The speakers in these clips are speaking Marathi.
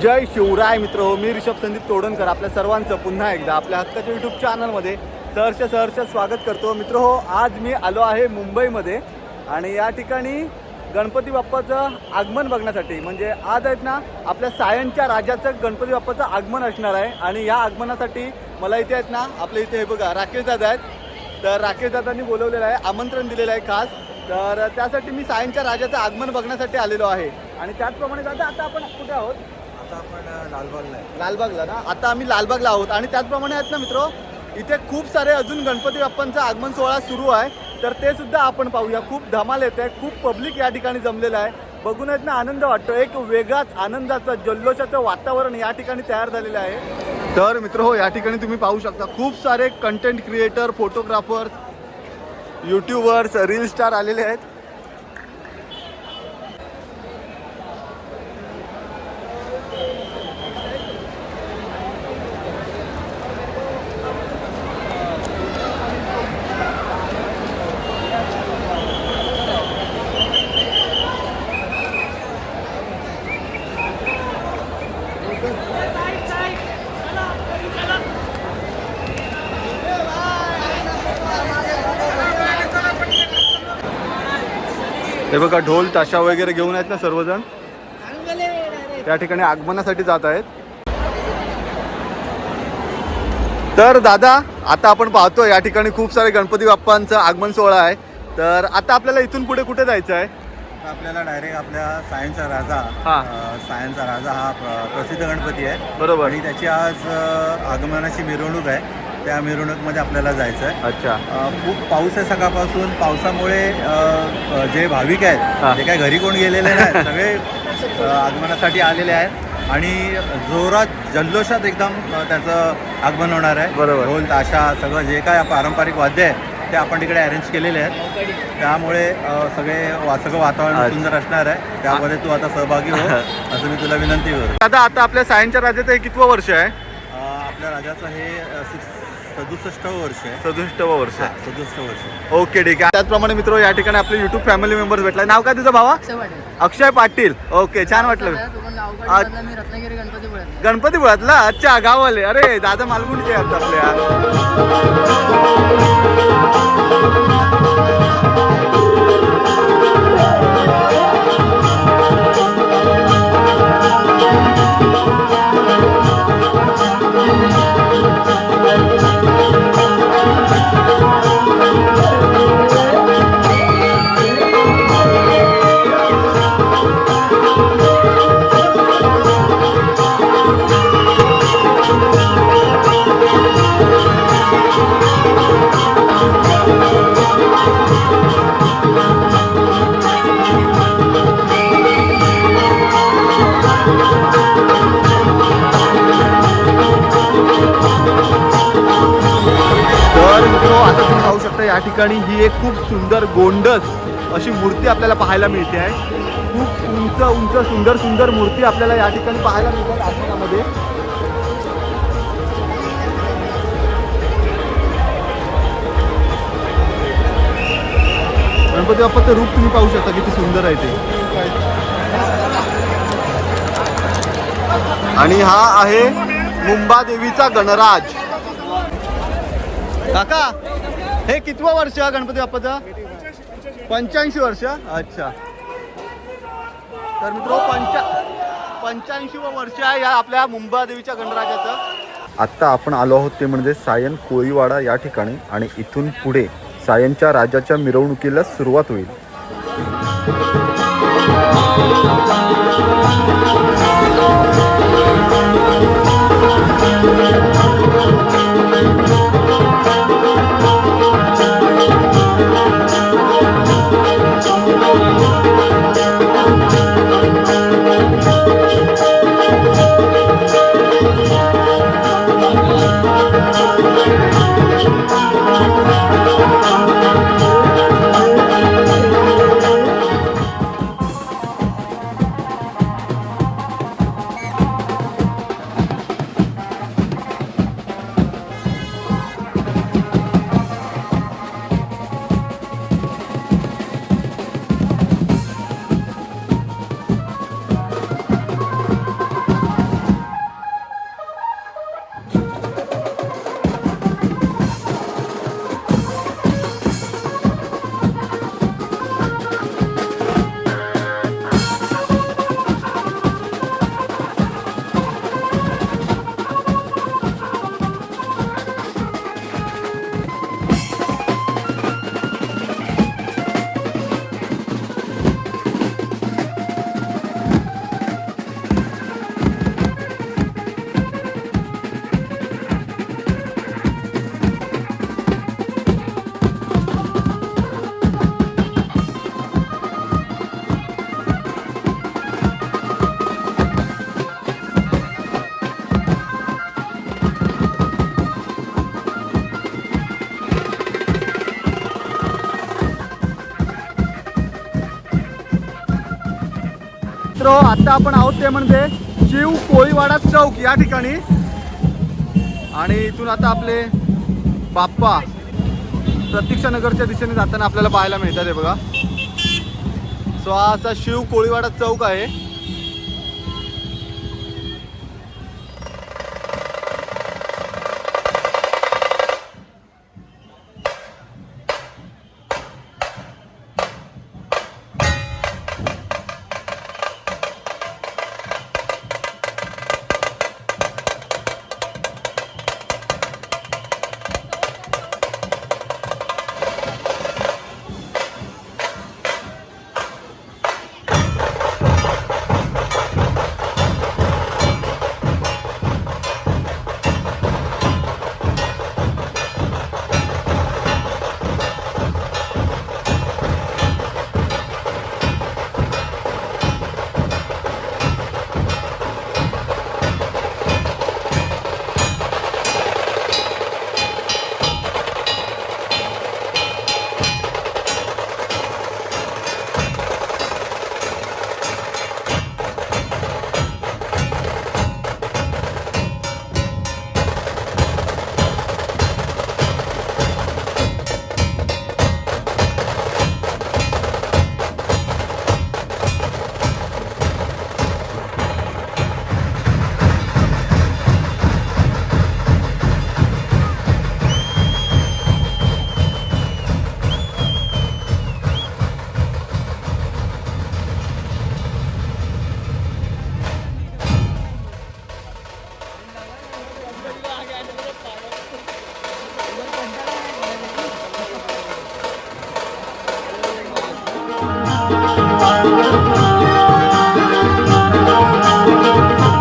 जय शिवराय मित्र हो मी ऋषभ संदीप तोडणकर आपल्या सर्वांचं पुन्हा एकदा आपल्या हक्काच्या यूट्यूब चॅनलमध्ये सहर्ष सहर्ष स्वागत करतो. मित्र हो आज मी आलो आहे मुंबईमध्ये आणि या ठिकाणी गणपती बाप्पाचं आगमन बघण्यासाठी. म्हणजे आज आहेत ना आपल्या सायनच्या राजाचं गणपती बाप्पाचं आगमन असणार आहे आणि या आगमनासाठी मला इथे आहेत ना आपल्या इथे हे बघा राकेश दादा आहेत. तर राकेश दादांनी बोलवलेलं आहे आमंत्रण दिलेलं आहे खास. तर त्यासाठी मी सायनच्या राजाचं आगमन बघण्यासाठी आलेलो आहे. आणि त्याचप्रमाणे दादा आता आपण कुठे आहोत? आता आपण लालबागला आहे. लालबागला ना? आता आम्ही लालबागला आहोत. आणि त्याचप्रमाणे आहेत ना मित्र इथे खूप सारे अजून गणपती बाप्पांचा आगमन सोहळा सुरू आहे. तर ते सुद्धा आपण पाहूया. खूप धमाल येते. खूप पब्लिक या ठिकाणी जमलेलं आहे. बघून आहेत ना आनंद वाटतो. एक वेगळाच आनंदाचं जल्लोषाचं वातावरण या ठिकाणी तयार झालेलं आहे. तर मित्र हो या ठिकाणी तुम्ही पाहू शकता. खूप सारे content creator photographers YouTubers reel star आलेले आहेत. हे बघा ढोल ताशा वगैरे घेऊन आहेत ना सर्वजण? त्या ठिकाणी आगमनासाठी जात आहेत. तर दादा आता आपण पाहतो या ठिकाणी खूप सारे गणपती बाप्पांचं आगमन सोहळा आहे. तर आता आपल्याला इथून पुढे कुठे जायचं आहे? आपल्याला डायरेक्ट आपल्या सायनचा राजा हा. सायनचा राजा हा प्र- प्रसिद्ध गणपती आहे. बरोबर. आणि त्याची आज आगमनाची मिरवणूक आहे. त्या मिरवणूकमध्ये आपल्याला जायचं आहे. अच्छा. खूप पाऊस आहे सकाळपासून. पावसामुळे जे भाविक. आहेत ते काय घरी कोण गेलेले नाहीत सगळे आगमनासाठी आलेले आहेत. आणि जोरात जल्लोषात एकदम त्याचं आगमन होणार आहे. बरोबर. ढोल ताशा सगळं जे काय पारंपरिक वाद्य आहे ते आपण तिकडे अरेंज केलेले आहेत. त्यामुळे सगळे सगळं वातावरण. सुंदर असणार आहे. त्यामध्ये तू आता सहभागी हो असं मी तुला विनंती करू. दादा आता आपल्या सायनच्या राजाचं हे कितवं वर्ष आहे? आपल्या राजाचं हे सिक्स सदुसष्टावं वर्ष आहे. वर्ष हा, आहे सदुसष्ट वर्ष ओके ठीक आहे. त्याचप्रमाणे मित्र या ठिकाणी आपले युट्यूब फॅमिली मेंबर्स भेटलाय. नाव काय तुझं भावा? अक्षय पाटील. अक्षय पाटील. ओके छान वाटलं. मी रत्नागिरी गणपती गणपतीपुळ्यातला अच्छा गाववाले. अरे दादा मालगुणचे आहेत आपल्या तुम्ही या ठिकाणी ही एक खूप सुंदर गोंडस अशी मूर्ती आपल्याला पाहायला मिळते आहे. खूप उंच उंच सुंदर सुंदर मूर्ती आपल्याला या ठिकाणी पाहायला मिळतात आगमनामध्ये गणपती बाप्पाचं रूप तुम्ही पाहू शकता किती सुंदर आहे ते. आणि हा आहे मुंबादेवीचा गणराज. काका हे कितवं वर्ष आहे गणपती बाप्पाचं? पंच्याऐंशी वर्ष? अच्छा. तर मित्र पंचा पंच्याऐंशीवं वर्ष आहे या आपल्या मुंबादेवीच्या गणराजाचं आत्ता आपण आलो आहोत ते म्हणजे सायन कोळीवाडा या ठिकाणी आणि इथून पुढे सायनच्या राजाच्या मिरवणुकीला सुरुवात होईल. मित्रांनो आता आपण आहोत ते म्हणजे शिव कोळीवाडा चौक या ठिकाणी. आणि इथून आता आपले बाप्पा प्रतीक्षानगरच्या दिशेने जाताना आपल्याला पाहायला मिळतात हे बघा. सो हा असा शिव कोळीवाडा चौक आहे.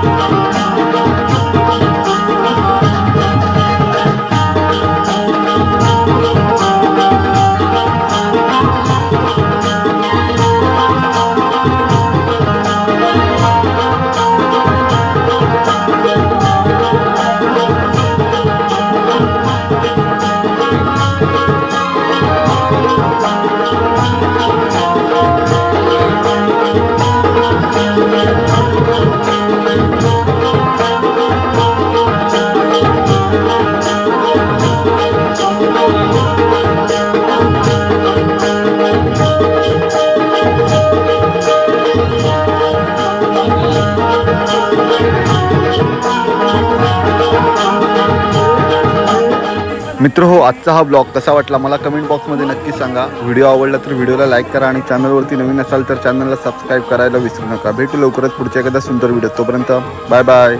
Música मित्र हो आजचा हा ब्लॉग कसा वाटला मला कमेंट बॉक्समध्ये नक्की सांगा. व्हिडिओ आवडला तर व्हिडिओला लाईक करा आणि चॅनलवरती नवीन असाल तर चॅनलला सबस्क्राईब करायला विसरू नका. भेटू लवकरच पुढच्या एखादा सुंदर व्हिडिओ तोपर्यंत बाय बाय